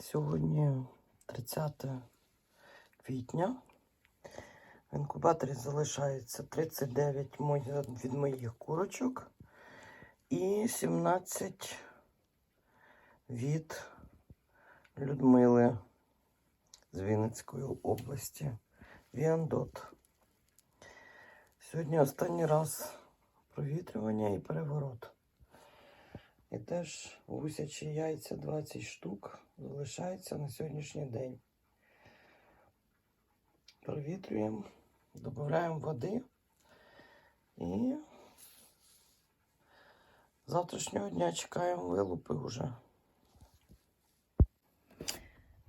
Сьогодні 30 квітня. В інкубаторі залишається 39 від моїх курочок і 17 від Людмили з Вінницької області. Віандот. Сьогодні останній раз провітрювання і переворот. І теж гусячі яйця 20 штук залишається на сьогоднішній день. Провітрюємо, додаємо води і завтрашнього дня чекаємо вилупи вже.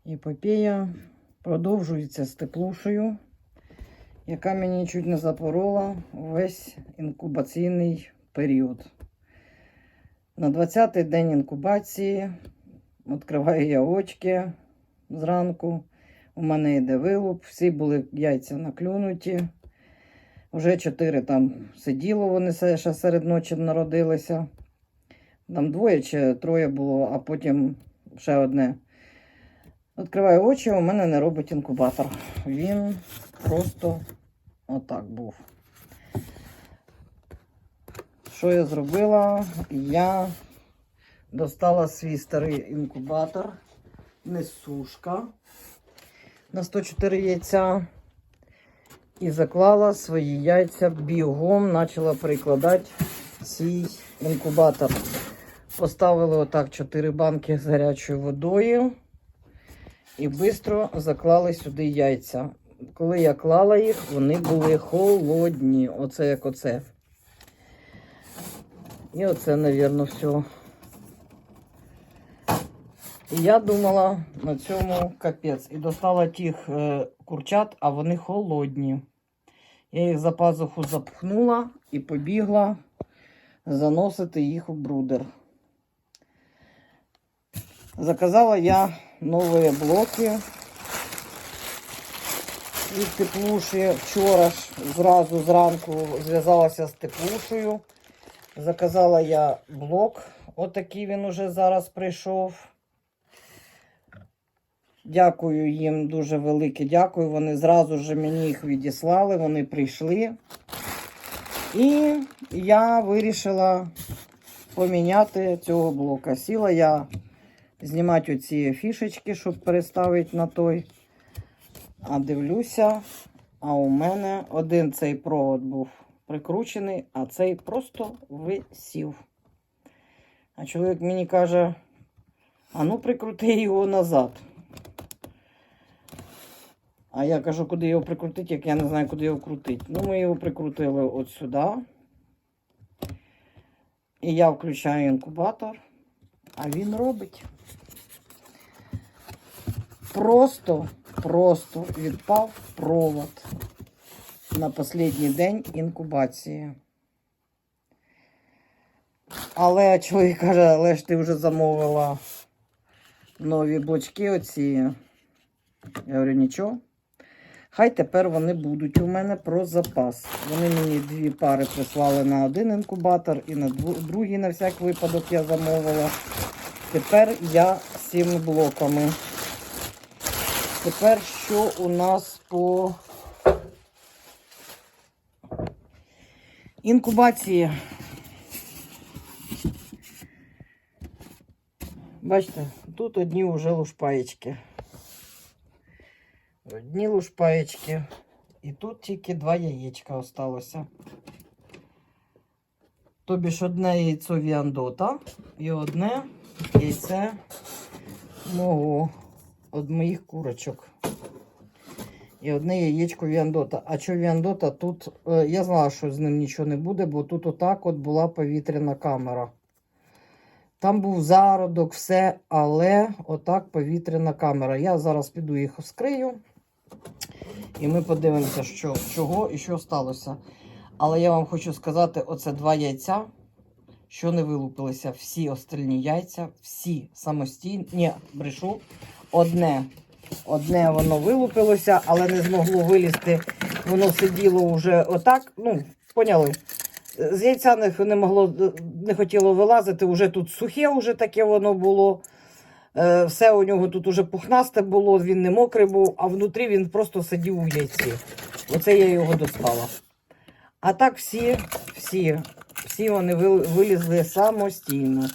Епопея продовжується з теплушею, яка мені чуть не запорола весь інкубаційний період. На 20-й день інкубації відкриваю я очки зранку. У мене йде вилуп, всі були яйця наклюнуті. Вже чотири там сиділо, вони ще серед ночі народилися. Там двоє чи троє було, а потім ще одне. Відкриваю очі, у мене не робить інкубатор. Він просто отак був. Що я зробила? Я достала свій старий інкубатор, несушка на 104 яйця. І заклала свої яйця бігом, почала прикладати свій інкубатор. Поставили отак 4 банки з гарячою водою і швидко заклали сюди яйця. Коли я клала їх, вони були холодні. Оце як оце. І оце, мабуть, все. І я думала на цьому капець. І достала тих е, курчат, а вони холодні. Я їх за пазуху запхнула і побігла заносити їх у брудер. Заказала я нові блоки від теплуші. Вчора ж зразу зранку зв'язалася з теплушею. Заказала я блок. Отакий він уже зараз прийшов. Дякую їм дуже велике дякую. Вони зразу ж мені їх відіслали, вони прийшли. І я вирішила поміняти цього блока. Сіла я знімати оці фішечки, щоб переставити на той. А дивлюся, а у мене один цей провод був прикручений, а цей просто висів. А чоловік мені каже: а ну прикрути його назад. А я кажу, куди його прикрутити, як я не знаю, куди його крутити. Ну, ми його прикрутили от сюди. І я включаю інкубатор, а він робить. Просто, просто відпав провод на останній день інкубації. Але чоловік каже, але ж ти вже замовила нові блочки оці. Я говорю, нічого. Хай тепер вони будуть у мене про запас. Вони мені дві пари прислали на один інкубатор і на другий на всяк випадок я замовила. Тепер я цими блоками. Тепер що у нас по інкубації? Бачите, тут одні вже лушпаєчки. Одні лушпаєчки. І тут тільки два яєчка осталося. Тобі ж одне яйцо віандота і одне яйце мого, од моїх курочок. І одне яєчко віандота. А що віандота тут, е, я знала, що з ним нічого не буде, бо тут отак от була повітряна камера. Там був зародок, все, але отак повітряна камера. Я зараз піду їх вскрию. І ми подивимося, що, чого і що сталося. Але я вам хочу сказати: оце два яйця, що не вилупилися. Всі остальні яйця, всі самостійні. Ні, брешу. Одне. Одне воно вилупилося, але не змогло вилізти. Воно сиділо вже отак. Ну, поняли. З яйця не, не могло, не хотіло вилазити. Уже тут сухе, вже таке воно було. Е, все у нього тут уже пухнасте було, він не мокрий був, а внутрі він просто сидів у яйці. Оце я його достала. А так всі, всі, всі вони вилізли самостійно.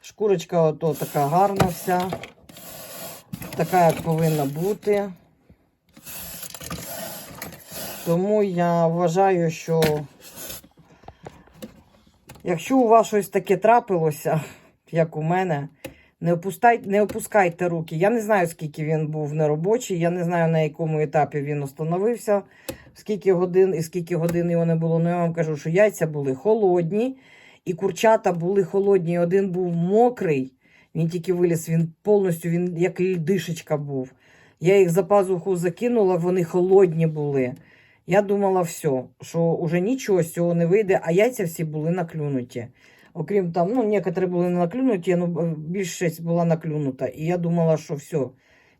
Шкурочка ото така гарна вся, така, як повинна бути. Тому я вважаю, що якщо у вас щось таке трапилося, як у мене, не, опустай, не опускайте руки. Я не знаю, скільки він був неробочий, я не знаю, на якому етапі він остановився, скільки годин і скільки годин його не було. Ну я вам кажу, що яйця були холодні, і курчата були холодні. Один був мокрий, він тільки виліз, він повністю він як льдишечка був. Я їх за пазуху закинула, вони холодні були. Я думала, все, що уже нічого з цього не вийде, а яйця всі були наклюнуті. Окрім там, ну, некоторі були не наклюнуті, ну, більшість була наклюнута. І я думала, що все,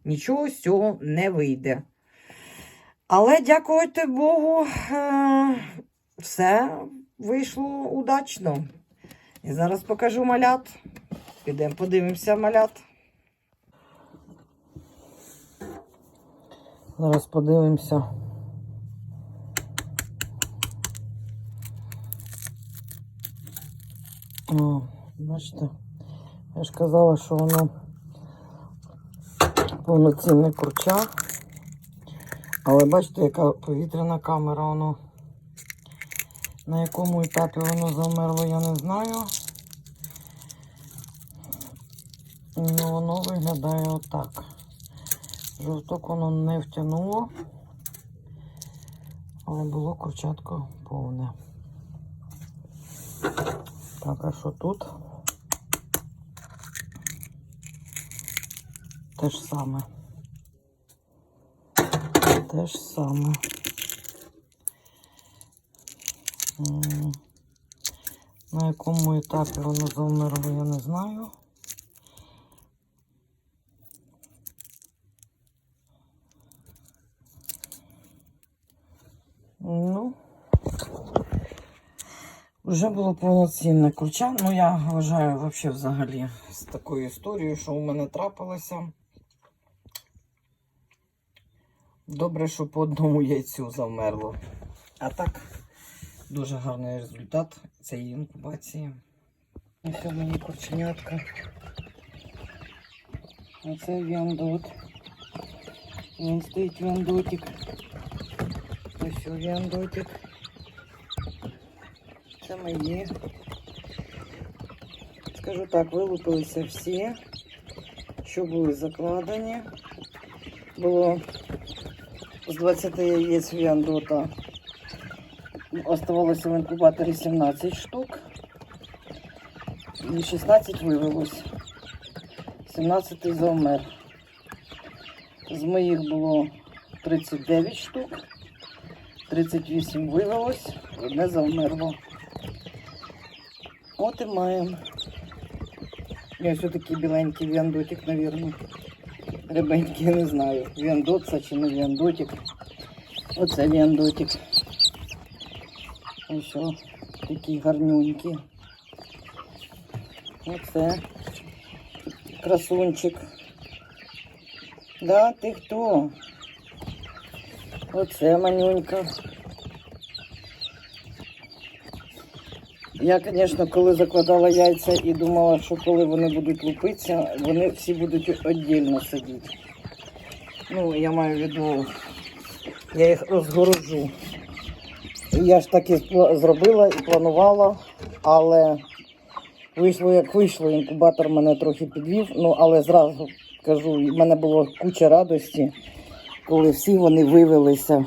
нічого з цього не вийде. Але, дякувати Богу, е, все вийшло удачно. І зараз покажу малят. Підемо подивимося малят. Зараз подивимося. О, бачите, я ж казала, що воно повноцінне курча. Але бачите, яка повітряна камера, воно на якому етапі воно замерло, я не знаю. Ну, воно виглядає отак. Жовток воно не втягнуло, але було курчатко повне. Так, а що тут? Те ж саме. Те ж саме. На якому етапі воно завмерло, я не знаю. Ну, вже було повноцінне курча. Ну, я вважаю вообще взагалі з такою історією, що у мене трапилося. Добре, що по одному яйцю завмерло. А так, дуже гарний результат цієї інкубації. Ось у мені курченятка. Оце віандот. Він стоїть віандотик. Ось віандотик. Це мої. Скажу так, вилупилися всі, що були закладені. Було з 20 яєць віандота. Оставалося в інкубаторі 17 штук. І 16 вивелось. 17 завмер. З моїх було 39 штук. 38 вивелось, одне завмерло. От і маємо. Я все-таки біленький віандотик, мабуть. Ребенький, я не знаю. Віандот чи не віандотик. Оце віандотик. Ось о, такі гарнюнькі. Оце красунчик. Да, ти хто? Оце манюнька. Я, звісно, коли закладала яйця і думала, що коли вони будуть лупитися, вони всі будуть віддільно сидіти. Ну, я маю в виду, я їх розгорожу. Я ж так і зробила і планувала, але вийшло як вийшло, інкубатор мене трохи підвів. Ну, але зразу кажу, в мене було куча радості, коли всі вони вивелися.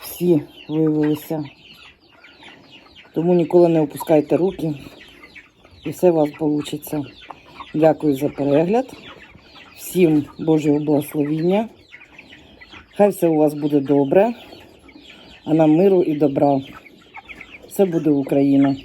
Всі вивелися. Тому ніколи не опускайте руки і все у вас вийде. Дякую за перегляд. Всім Божого благословіння. Хай все у вас буде добре, а нам миру і добра. Все буде Україна.